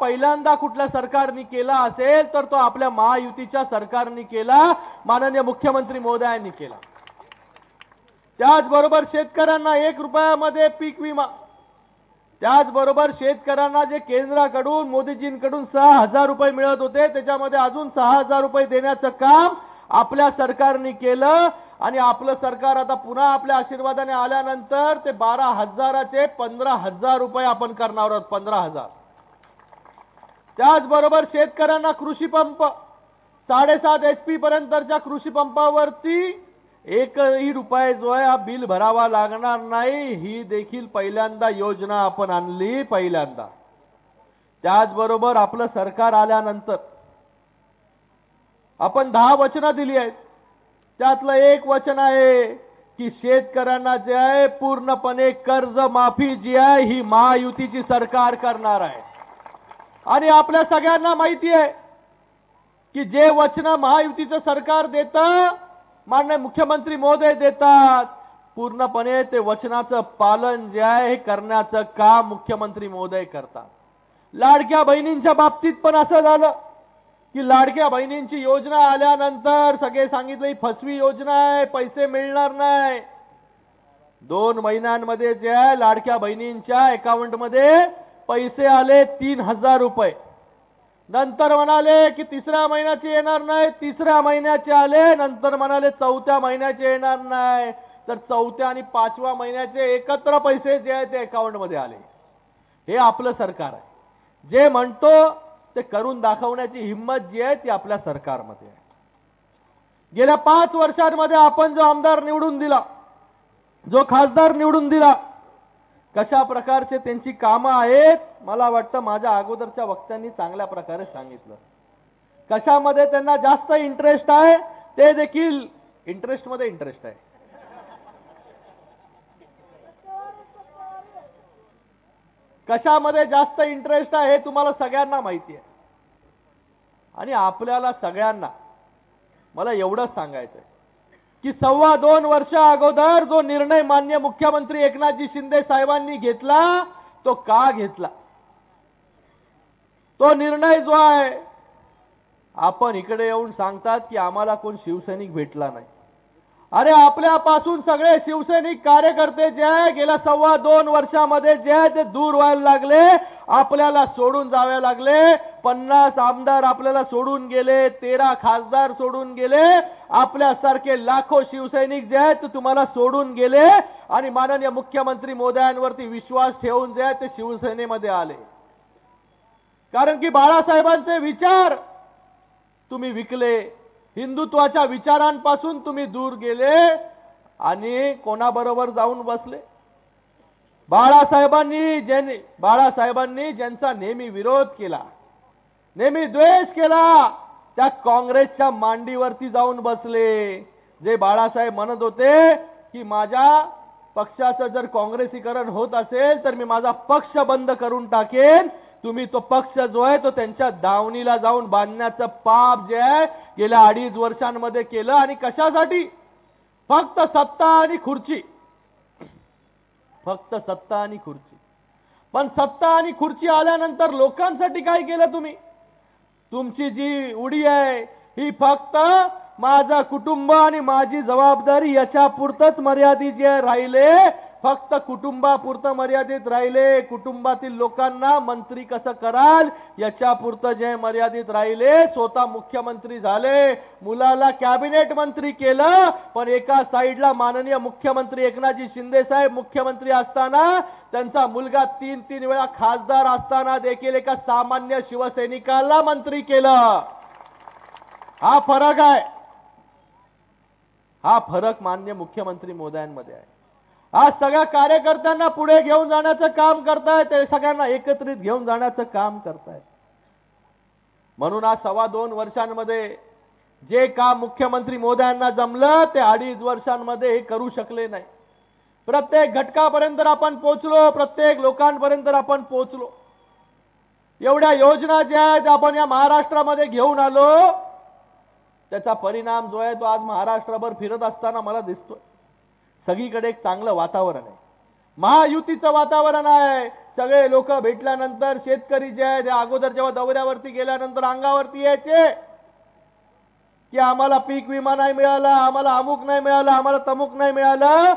पहिल्यांदा कुठल्या सरकारने केला असेल तर तो आपल्या महायुतीच्या सरकारने केला माननीय मुख्यमंत्री मोदयांनी केला. त्याचबरोबर शेतकऱ्यांना एक रुपयामध्ये पीक विमा. त्याचबरोबर शेतकऱ्यांना जे केंद्राकडून मोदीजींकडून सहा हजार रुपये मिळत होते त्याच्यामध्ये अजून सहा हजार रुपये देण्याचं काम आपल्या सरकारने केलं आणि आपलं सरकार आता पुन्हा आपल्या आशीर्वादाने आल्यानंतर ते बारा हजाराचे पंधरा हजार रुपये आपण करणार आहोत पंधरा हजार. त्याचबरोबर शेतकऱ्यांना कृषी पंप. साडेसात एच पी पर्यंतच्या कृषी पंपावरती एकही रुपये जो आहे हा बिल भरावा लागणार नाही. ही देखील पहिल्यांदा योजना आपण आणली पहिल्यांदा. त्याचबरोबर आपलं सरकार आल्यानंतर आपण दहा वचनं दिली आहेत. त्यातलं एक वचन आहे की शेतकऱ्यांना जे आहे पूर्णपणे कर्ज माफी जी आहे ही महायुतीची सरकार करणार आहे. आणि आपल्या सगळ्यांना माहिती आहे की जे वचन महायुतीचं सरकार देत मान्य मुख्यमंत्री महोदय देतात पूर्णपणे ते वचनाचं पालन जे आहे हे करण्याचं काम मुख्यमंत्री महोदय करतात. लाडक्या बहिणींच्या बाबतीत पण असं झालं की लाडक्या बहिणींची योजना आल्यानंतर सगळे सांगितलं ही फसवी योजना आहे पैसे मिळणार नाही. दोन महिन्यांमध्ये जे आहे लाडक्या बहिणींच्या अकाउंटमध्ये पैसे आले तीन हजार रुपये. नंतर म्हणाले की तिसऱ्या महिन्याचे येणार नाही तिसऱ्या महिन्याचे आले नंतर म्हणाले चौथ्या महिन्याचे येणार नाही. तर चौथ्या आणि पाचव्या महिन्याचे एकत्र पैसे जे आहे ते अकाउंटमध्ये आले. हे आपलं सरकार आहे. जे म्हणतो ते करून दाखवण्याची हिंमत जी आहे ती आपल्या सरकारमध्ये आहे. गेल्या पाच वर्षांमध्ये आपण जो आमदार निवडून दिला जो खासदार निवडून दिला कशा प्रकारचे त्यांची कामं आहेत मला वाटतं माझ्या अगोदरच्या वक्त्यांनी चांगल्या प्रकारे सांगितलं. कशामध्ये त्यांना जास्त इंटरेस्ट आहे ते देखील इंटरेस्टमध्ये इंटरेस्ट आहे. कशामध्ये जास्त इंटरेस्ट आहे हे तुम्हाला सगळ्यांना माहिती आहे. आणि आपल्याला सगळ्यांना मला एवढंच सांगायचंय. की सव्वा दोन वर्ष अगोदर जो निर्णय मान्य मुख्यमंत्री एकनाथजी शिंदे साहेबांनी घेतला तो का घेतला? तो निर्णय जो आहे आपण इकडे येऊन सांगतात की आम्हाला कोण शिवसैनिक भेटला नाही. अरे आपल्यापासून सगळे शिवसैनिक कार्यकर्ते जे आहे गेल्या सव्वा दोन वर्षामध्ये जे आहे ते दूर व्हायला लागले. आपल्याला सोडून जावे लागले. पन्नास आमदार आपल्याला सोडून गेले. तेरा खासदार सोडून गेले. आपल्यासारखे लाखो शिवसैनिक जे आहेत ते तुम्हाला सोडून गेले. आणि माननीय मुख्यमंत्री मोदयांवरती विश्वास ठेवून जे आहे ते शिवसेनेमध्ये आले. कारण की बाळासाहेबांचे विचार तुम्ही विकले. हिंदुत्वाच्या विचारांपासून तुम्ही दूर गेले आणि कोणाबरोबर जाऊन बसले? बाळासाहेबांनी ज्यांनी बाळासाहेबांनी ज्यांचा नेहमी विरोध केला नेहमी द्वेष केला त्या काँग्रेसच्या मांडीवरती जाऊन बसले. जे बाळासाहेब म्हणत होते की माझ्या पक्षाचं जर काँग्रेसीकरण होत असेल तर मी माझा पक्ष बंद करून टाकेन तुम्ही तो पक्ष जो आहे तो त्यांच्या दावणीला जाऊन बांधण्याचं पाप जे आहे गेल्या अडीच वर्षांमध्ये केलं आणि कशासाठी? फक्त सत्ता आणि खुर्ची. फक्त सत्ता आणि खुर्ची. पण सत्ता आणि खुर्ची आल्यानंतर लोकांसाठी काय केलं तुम्ही? तुमची जी उडी आहे ही फक्त माझं कुटुंब आणि माझी जबाबदारी याच्या पुरतच मर्यादित जे राहिले फक्त कुटुंबापुरतं मर्यादित राहिले. कुटुंबातील लोकांना मंत्री कसं कराल याच्यापुरतं जे मर्यादित राहिले स्वतः मुख्यमंत्री झाले. मुलाला कॅबिनेट मंत्री केलं पण एका साईडला माननीय मुख्यमंत्री एकनाथजी शिंदे साहेब मुख्यमंत्री असताना त्यांचा मुलगा तीन तीन वेळा खासदार असताना देखील एका सामान्य शिवसैनिकाला मंत्री केलं. हा फरक आहे. हा फरक मान्य मुख्यमंत्री मोदयांमध्ये आहे. आज सगळ्या कार्यकर्त्यांना पुढे घेऊन जाण्याचं काम करताय ते सगळ्यांना एकत्रित घेऊन जाण्याचं काम करतायत म्हणून आज सव्वा दोन वर्षांमध्ये जे काम मुख्यमंत्री मोदयांना जमलं ते अडीच वर्षांमध्ये हे करू शकले नाही. प्रत्येक घटकापर्यंत आपण पोहोचलो प्रत्येक लोकांपर्यंत आपण पोहोचलो एवढ्या योजना ज्या आहेत आपण या महाराष्ट्रामध्ये घेऊन आलो त्याचा परिणाम जो आहे तो आज महाराष्ट्रभर फिरत असताना मला दिसतोय. सगळीकडे एक चांगलं वातावरण आहे. महायुतीचं वातावरण आहे. सगळे लोक भेटल्यानंतर शेतकरी जे आहे ते अगोदर जेव्हा दौऱ्यावरती गेल्यानंतर अंगावरती यायचे की आम्हाला पीक विमा नाही मिळाला आम्हाला अमुक नाही मिळालं आम्हाला तमुक नाही मिळालं.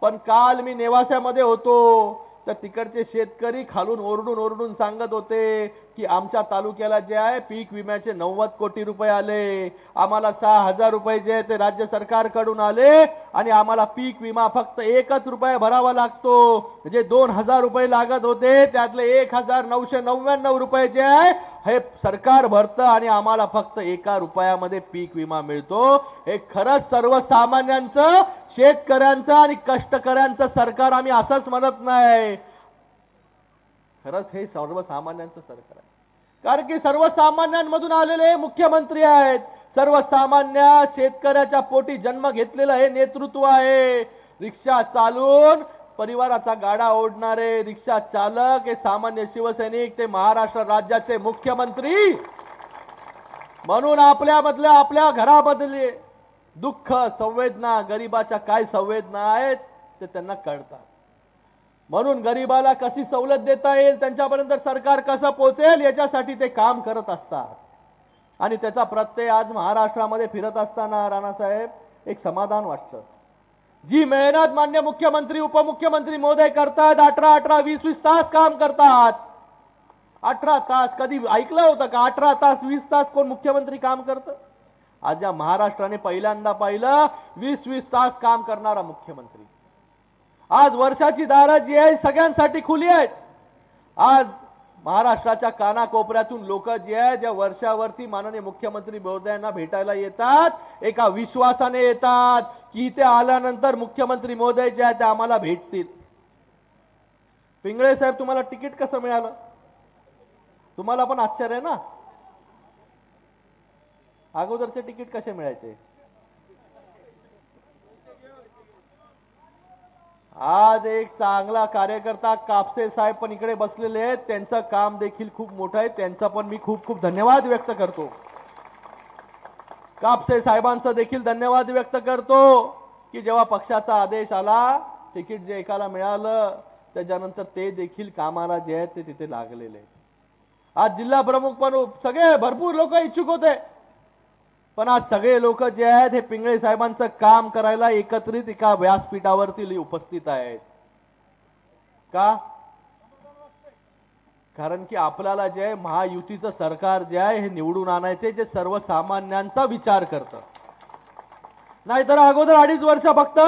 पण काल मी नेवास्यामध्ये होतो. तर तिकडचे शेतकरी खालून ओरडून ओरडून सांगत होते की आमच्या तालुक्याला जे आहे पीक विम्याचे नव्वद कोटी रुपये आले. आम्हाला सहा हजार रुपये जे ते राज्य सरकारकडून आले आणि आम्हाला पीक विमा फक्त एकच रुपये भरावा लागतो. जे दोन हजार रुपये लागत होते त्यातले एक हजार नऊशे नव्याण्णव रुपये जे आहे हे सरकार भरतं आणि आम्हाला फक्त एका रुपयामध्ये पीक विमा मिळतो. हे खरंच सर्वसामान्यांचं शेतकऱ्यांचं आणि कष्टकऱ्यांचं सरकार आम्ही असंच म्हणत नाही. खरंच हे सर्वसामान्यांचं सरकार आहे. कारण की सर्वसामान्यांमधून आलेले मुख्यमंत्री आहेत. सर्वसामान्य शेतकऱ्याच्या पोटी जन्म घेतलेलं हे नेतृत्व आहे. रिक्षा चालून परिवाराचा गाडा ओढणारे रिक्षा चालक हे सामान्य शिवसैनिक ते महाराष्ट्र राज्याचे मुख्यमंत्री. म्हणून आपल्यामधल्या आपल्या घरामधले दुःख संवेदना गरिबाच्या काय संवेदना आहेत ते त्यांना कळतात. म्हणून गरिबाला कशी सवलत देता येईल त्यांच्यापर्यंत सरकार कसं पोहोचेल याच्यासाठी ते काम करत असतात. आणि त्याचा प्रत्यय आज महाराष्ट्रामध्ये फिरत असताना राणासाहेब एक समाधान वाटतं. जी मेहनत मान्य मुख्यमंत्री उपमुख्यमंत्री मोदय करतात अठरा अठरा वीस वीस तास काम करतात. अठरा तास कधी ऐकलं होतं का? अठरा तास वीस तास कोण मुख्यमंत्री काम करतं? आज या महाराष्ट्राने पहिल्यांदा पाहिलं वीस वीस तास काम करणारा मुख्यमंत्री. आज वर्षाची दारं जी आहे सगळ्यांसाठी खुली आहेत. आज महाराष्ट्राच्या कानाकोपऱ्यातून लोक जे आहेत या वर्षावरती माननीय मुख्यमंत्री महोदयांना भेटायला येतात एका विश्वासाने येतात की इथे आल्यानंतर मुख्यमंत्री महोदय जे आहेत ते आम्हाला भेटतील. पिंगळे साहेब तुम्हाला तिकीट कसं मिळालं? तुम्हाला पण आश्चर्य आहे ना? अगोदरचे तिकीट कसे मिळायचे? आज एक चांगला कार्यकर्ता कापसे साहेब पण इकडे बसलेले आहेत. त्यांचं काम देखील खूप मोठं आहे. त्यांचा पण मी खूप खूप धन्यवाद व्यक्त करतो. कापसे साहेबांचा देखील धन्यवाद व्यक्त करतो की जेव्हा पक्षाचा आदेश आला तिकीट जे एकाला मिळालं त्याच्यानंतर ते देखील कामाला जे आहेत ते तिथे लागलेले आहेत. आज जिल्हा प्रमुख पण सगळे भरपूर लोक इच्छुक होते. पण आज सगळे लोक जे आहेत हे पिंगळे साहेबांचं काम करायला एकत्रित एका व्यासपीठावरती उपस्थित आहेत. का? कारण की आपल्याला जे आहे महायुतीचं सरकार जे आहे हे निवडून आणायचे जे सर्वसामान्यांचा विचार करतं. नाहीतर अगोदर अडीच वर्ष फक्त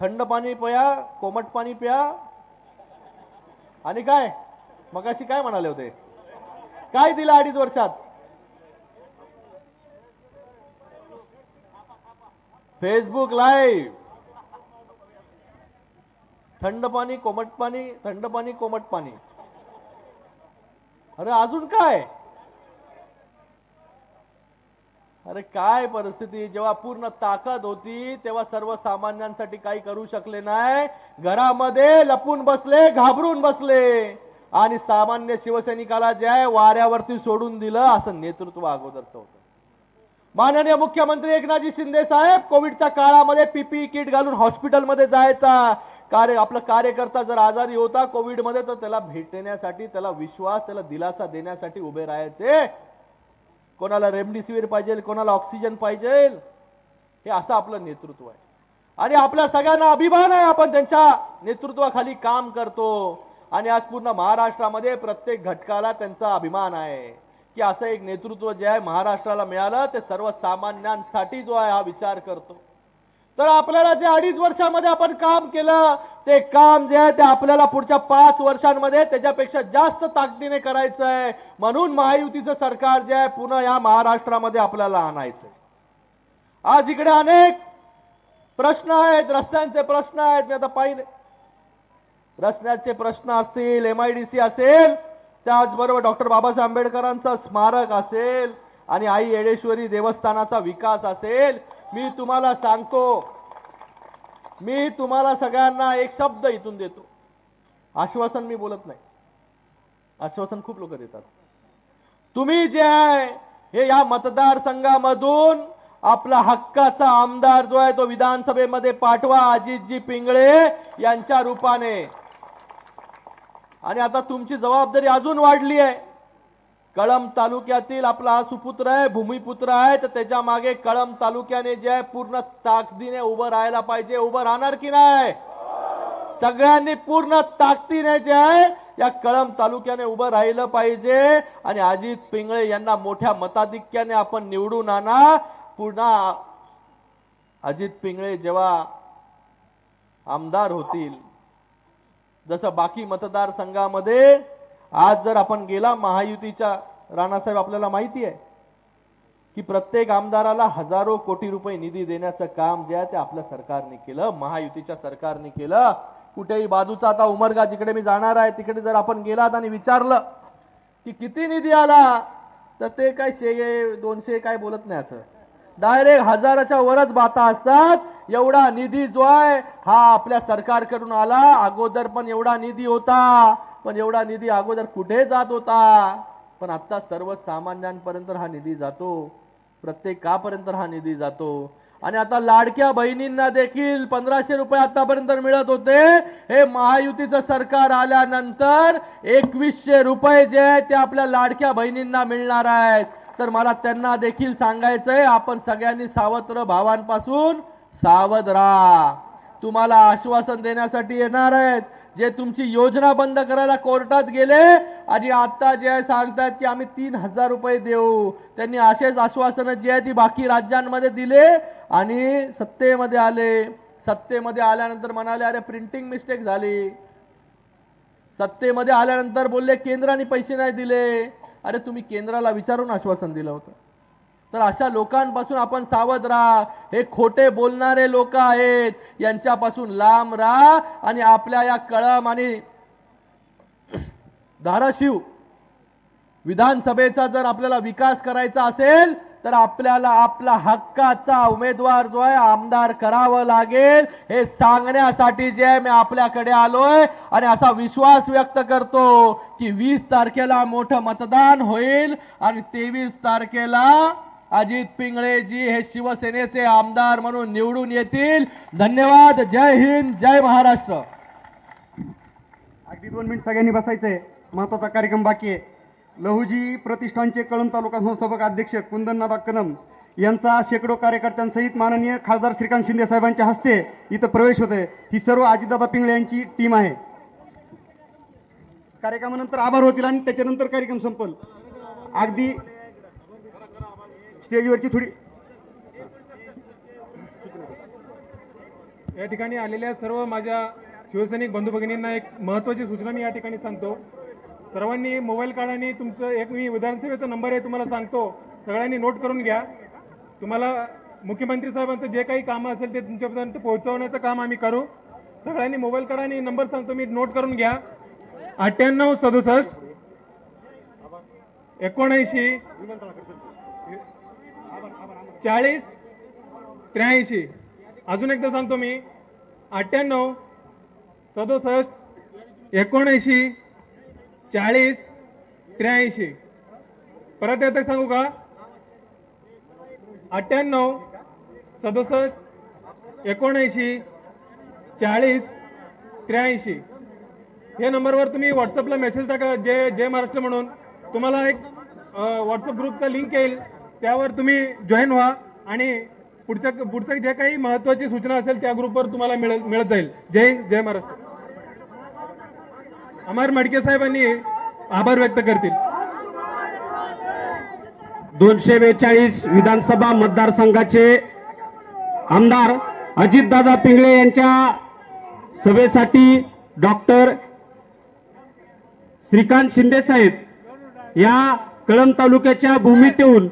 थंड पाणी प्या कोमट पाणी प्या. आणि काय? मगाशी काय म्हणाले होते? काय दिलं अडीच वर्षात? फेसबुक लाईव्ह थंड पाणी कोमट पाणी थंड पाणी कोमट पाणी। अरे अजून काय? अरे काय परिस्थिती? जेव्हा पूर्ण ताकद होती तेव्हा सर्वसामान्यांसाठी काही करू शकले नाही. घरामध्ये लपून बसले घाबरून बसले. आणि सामान्य शिवसैनिकाला जे आहे वाऱ्यावरती सोडून दिलं असं नेतृत्व अगोदरचं होतं. माननीय मुख्यमंत्री एकनाथजी शिंदे साहेब कोविडच्या काळामध्ये पीपीई किट घालून हॉस्पिटलमध्ये जायचा. कार्य आपला कार्यकर्ता जर आजारी होता कोविडमध्ये तर त्याला भेटण्यासाठी त्याला विश्वास त्याला दिलासा देण्यासाठी उभे राहायचे. कोणाला रेमडेसिवीर पाहिजे कोणाला ऑक्सिजन पाहिजे हे असं आपलं नेतृत्व आहे. आणि आपल्या सगळ्यांना अभिमान आहे आपण त्यांच्या नेतृत्वाखाली काम करतो. आणि आज पूर्ण महाराष्ट्रामध्ये प्रत्येक घटकाला त्यांचा अभिमान आहे. की असं एक नेतृत्व जे आहे महाराष्ट्राला मिळालं ते सर्वसामान्यांसाठी जो आहे हा विचार करतो. तर आपल्याला जे अडीच वर्षामध्ये आपण काम केलं ते काम जे आहे ते आपल्याला पुढच्या पाच वर्षांमध्ये त्याच्यापेक्षा जास्त ताकदीने करायचं आहे म्हणून महायुतीचं सरकार जे आहे पुन्हा या महाराष्ट्रामध्ये आपल्याला आणायचंय. आज इकडे अनेक प्रश्न आहेत रस्त्यांचे प्रश्न आहेत मी आता पाहिले. रस्त्याचे प्रश्न असतील एम असेल त्याचबरोबर डॉक्टर बाबासाहेब आंबेडकरांचं स्मारक असेल आणि आई येडेश्वरी देवस्थानाचा विकास असेल मी तुम्हाला सांगतो मी तुम्हाला सगळ्यांना एक शब्द इथून देतो. आश्वासन मी बोलत नाही. आश्वासन खूप लोक देतात. तुम्ही जे आहे हे या मतदारसंघामधून आपला हक्काचा आमदार जो आहे तो विधानसभेमध्ये पाठवा अजितजी पिंगळे यांच्या रूपाने. आणि आता तुमची जबाबदारी अजून वाढली आहे. कळम तालुक्यातील आपला हा सुपुत्र आहे भूमिपुत्र आहे तर त्याच्यामागे कळम तालुक्याने जे आहे पूर्ण ताकदीने उभं राहायला पाहिजे. उभं राहणार की नाही? सगळ्यांनी पूर्ण ताकदीने जे आहे या कळम तालुक्याने उभं राहिलं पाहिजे. आणि अजित पिंगळे यांना मोठ्या मताधिक्याने आपण निवडून आणा. पुन्हा अजित पिंगळे जेव्हा आमदार होतील जसं बाकी मतदारसंघामध्ये आज जर आपण गेला महायुतीच्या राणासाहेब आपल्याला माहिती आहे की प्रत्येक आमदाराला हजारो कोटी रुपये निधी देण्याचं काम जे आहे ते आपल्या सरकारने केलं महायुतीच्या सरकारने केलं. कुठेही बाजूचा आता उमरगा जिकडे मी जाणार आहे तिकडे जर आपण गेलात आणि विचारलं की किती निधी आला तर ते काय शे दोनशे काय बोलत नाही असं. डायरेक्ट हजाराच्या वरच बाता असतात. एवढा निधी जो आहे हा आपल्या सरकारकडून आला. अगोदर पण एवढा निधी होता पण एवढा निधी अगोदर कुठे जात होता? पण आता सर्वसामान्यांपर्यंत हा निधी जातो. प्रत्येकापर्यंत हा निधी जातो. आणि आता लाडक्या बहिणींना देखील पंधराशे रुपये आतापर्यंत मिळत होते. हे महायुतीचं सरकार आल्यानंतर एकवीसशे रुपये जे आहे ते आपल्या लाडक्या बहिणींना मिळणार आहेत. तर मला त्यांना देखील सांगायचंय आपण सगळ्यांनी सावत्र भावांपासून सावध राहा तुम्हाला आश्वासन देण्यासाठी येणार आहेत जे तुमची योजना बंद करायला कोर्टात गेले. आणि आता जे आहे सांगतात की आम्ही तीन हजार रुपये देऊ. त्यांनी असेच आश्वासनं जी आहे ती बाकी राज्यांमध्ये दिले आणि सत्तेमध्ये आले. सत्तेमध्ये आल्यानंतर म्हणाले अरे प्रिंटिंग मिस्टेक झाली. सत्तेमध्ये आल्यानंतर बोलले केंद्राने पैसे नाही दिले. अरे तुम्ही केंद्राला विचारून आश्वासन दिलं होतं. तर अशा लोकांपासून आपण सावध राहा. हे खोटे बोलणारे लोक आहेत. यांच्यापासून लांब राहा आणि आपल्या या कळम आणि धाराशिव विधानसभेचा जर आपल्याला विकास करायचा असेल तर आपल्याला आपला हक्काचा उमेदवार जो आहे आमदार करावं लागेल. हे सांगण्यासाठी जे आहे मी आपल्याकडे आलोय आणि असा विश्वास व्यक्त करतो की वीस तारखेला मोठं मतदान होईल आणि तेवीस तारखेला अजित पिंगळे जी हे शिवसेनेचे आमदार म्हणून निवडून येतील. धन्यवाद. जय हिंद जय महाराष्ट्र. अगदी दोन मिनिट सगळ्यांनी बसायचंय. महत्त्वाचा कार्यक्रम बाकी आहे. लहुजी प्रतिष्ठानचे कळंब तालुका संस्थापक अध्यक्ष कुंदननाथा कदम यांचा शेकडो कार्यकर्त्यांसहित माननीय खासदार श्रीकांत शिंदे साहेबांच्या हस्ते इथं प्रवेश होतोय. ही सर्व अजितदादा पिंगळे यांची टीम आहे. कार्यक्रमानंतर आभार होतील आणि त्याच्यानंतर कार्यक्रम संपल. अगदी स्टेजवरची थोडी. या ठिकाणी आलेल्या सर्व माझ्या शिवसैनिक बंधू भगिनींना एक महत्त्वाची सूचना मी या ठिकाणी सांगतो. सर्वांनी मोबाईल काढा आणि तुमचं एक मी विधानसभेचा नंबर आहे तुम्हाला सांगतो. सगळ्यांनी नोट करून घ्या. तुम्हाला मुख्यमंत्री साहेबांचं जे काही कामं असेल ते तुमच्यापर्यंत पोहोचवण्याचं काम आम्ही करू. सगळ्यांनी मोबाईल काढा आणि नंबर सांगतो मी नोट करून घ्या. अठ्ठ्याण्णव सदुसष्ट एकोणऐंशी चाळीस त्र्याऐंशी. अजून एकदा सांगतो मी. अठ्ठ्याण्णव सदुसष्ट एकोणऐंशी चाळीस त्र्याऐंशी. परत येते सांगू का? अठ्ठ्याण्णव सदुसष्ट एकोणऐंशी चाळीस त्र्याऐंशी. या नंबरवर तुम्ही व्हॉट्सअपला मेसेज टाका. जे जय महाराष्ट्र म्हणून. तुम्हाला एक व्हॉट्सअप ग्रुपचा लिंक येईल. त्यावर तुम्ही जॉईन व्हा आणि पुढच्या पुढचं जे काही महत्वाची सूचना असेल त्या ग्रुपवर तुम्हाला मिळेल मिळत जाईल. जय हिंद जय महाराष्ट्र. अमर मडके साहेबांनी आभार व्यक्त करतील. दोनशे बेचाळीस विधानसभा मतदारसंघाचे आमदार अजितदादा पिंगळे यांच्या सभेसाठी डॉक्टर श्रीकांत शिंदे साहेब या कळंब तालुक्याच्या भूमीत येऊन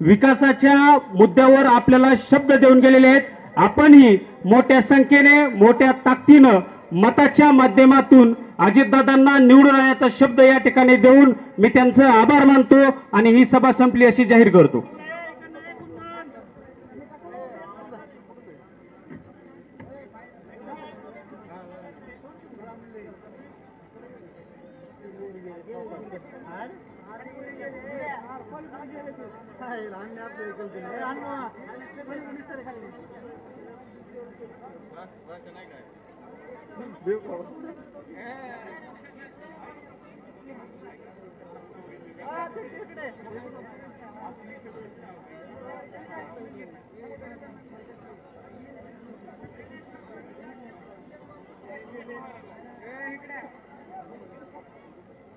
विकासाच्या मुद्द्यावर आपल्याला शब्द देऊन गेलेले आहेत. आपणही मोठ्या संख्येने मोठ्या ताकदीनं मताच्या माध्यमातून अजितदादांना निवडून आणण्याचा शब्द या ठिकाणी देऊन मी त्यांचं आभार मानतो आणि ही सभा संपली अशी जाहीर करतो. इकडे.